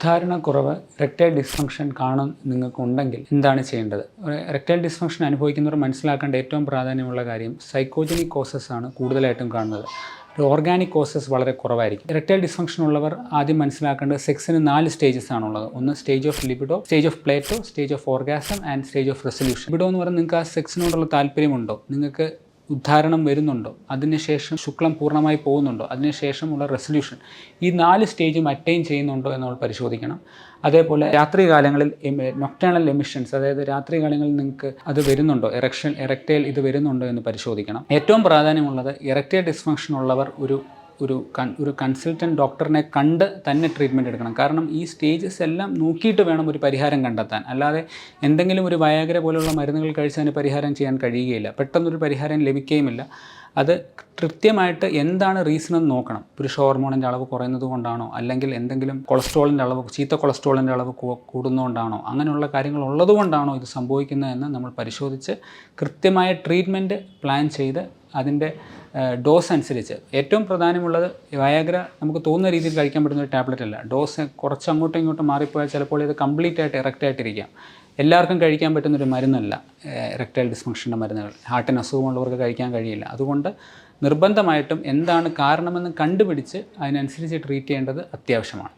ഉദ്ധാരണക്കുറവ് റെക്ടൈൽ dysfunction കാണും നിങ്ങൾക്കുണ്ടെങ്കിൽ എന്താണ് ചെയ്യേണ്ടത്? റെക്ടൈൽ ഡിസ്ഫങ്ഷൻ അനുഭവിക്കുന്നവർ മനസ്സിലാക്കേണ്ട ഏറ്റവും പ്രാധാന്യമുള്ള കാര്യം സൈക്കോജനിക് കോസസ് ആണ് കൂടുതലായിട്ടും കാണുന്നത്. ഓർഗാനിക് കോസസ് വളരെ കുറവായിരിക്കും. റെക്ടൈൽ ഡിസ്ഫങ്ഷൻ ഉള്ളവർ ആദ്യം മനസ്സിലാക്കേണ്ടത് സെക്സിന് നാല് സ്റ്റേജസ് ആണുള്ളത്. ഒന്ന് stage of libido stage of plateau stage of orgasm and stage of resolution libido എന്ന് പറഞ്ഞാൽ നിങ്ങൾക്ക് ആ സെക്സിനോടുള്ള താല്പര്യമുണ്ടോ? നിങ്ങൾക്ക് ഉദ്ധാരണം വരുന്നുണ്ടോ? അതിനുശേഷം ശുക്ലം പൂർണമായി പോകുന്നുണ്ടോ? അതിനുശേഷമുള്ള റെസൊല്യൂഷൻ ഈ നാല് സ്റ്റേജും അറ്റൈൻ ചെയ്യുന്നുണ്ടോ എന്ന് നമ്മൾ പരിശോധിക്കണം. അതേപോലെ രാത്രി കാലങ്ങളിൽ നൊക്ടേണൽ എമിഷൻസ് അതായത് രാത്രി കാലങ്ങളിൽ നിങ്ങൾക്ക് അത് വരുന്നുണ്ടോ? എറക്ഷൻ എറക്റ്റൈൽ ഇത് വരുന്നുണ്ടോ എന്ന് പരിശോധിക്കണം. ഏറ്റവും പ്രാധാന്യമുള്ളത് ഇറക്റ്റൈൽ ഡിസ്ഫങ്ഷൻ ഉള്ളവർ ഒരു ഒരു ഒരു കൺസൾട്ടന്റ് ഡോക്ടറിനെ കണ്ട് തന്നെ ട്രീറ്റ്മെന്റ് എടുക്കണം. കാരണം ഈ സ്റ്റേജസ് എല്ലാം നോക്കിയിട്ട് വേണം ഒരു പരിഹാരം കണ്ടെത്താൻ. അല്ലാതെ എന്തെങ്കിലും ഒരു വയാഗ്ര പോലുള്ള മരുന്നുകൾ കഴിച്ചതിന് പരിഹാരം ചെയ്യാൻ കഴിയുകയില്ല. പെട്ടെന്നൊരു പരിഹാരം ലഭിക്കുകയുമില്ല. അത് കൃത്യമായിട്ട് എന്താണ് റീസൺ എന്ന് നോക്കണം. പുരുഷ ഹോർമോണിന്റെ അളവ് കുറയുന്നത് കൊണ്ടാണോ? അല്ലെങ്കിൽ എന്തെങ്കിലും കൊളസ്ട്രോളിന്റെ അളവ് ചീത്ത കൊളസ്ട്രോളിന്റെ അളവ് കൂടുന്നതുകൊണ്ടാണോ അങ്ങനെയുള്ള കാര്യങ്ങൾ ഉള്ളതുകൊണ്ടാണോ ഇത് സംഭവിക്കുന്നതെന്ന് നമ്മൾ പരിശോധിച്ച് കൃത്യമായ ട്രീറ്റ്മെന്റ് പ്ലാൻ ചെയ്ത് അതിന്റെ ഡോസ് അനുസരിച്ച്. ഏറ്റവും പ്രധാനമുള്ളത് വയാഗ്ര നമുക്ക് തോന്നുന്ന രീതിയിൽ കഴിക്കാൻ പറ്റുന്ന ഒരു ടാബ്ലറ്റ് അല്ല. ഡോസ് കുറച്ച് അങ്ങോട്ടും ഇങ്ങോട്ടും മാറിപ്പോയാൽ ചിലപ്പോൾ ഇത് കംപ്ലീറ്റ് ആയിട്ട് ഇറക്റ്റ് ആയിട്ടിരിക്കാം എല്ലാവർക്കും കഴിക്കാൻ പറ്റുന്ന ഒരു മരുന്നല്ല ഇറക്റ്റൈൽ ഡിസ്ഫങ്ഷന്റെ മരുന്നുകൾ. ഹാർട്ടിന് അസുഖമുള്ളവർക്ക് കഴിക്കാൻ കഴിയില്ല. അതുകൊണ്ട് നിർബന്ധമായിട്ടും എന്താണ് കാരണമെന്ന് കണ്ടുപിടിച്ച് അതിനനുസരിച്ച് ട്രീറ്റ് ചെയ്യേണ്ടത് അത്യാവശ്യമാണ്.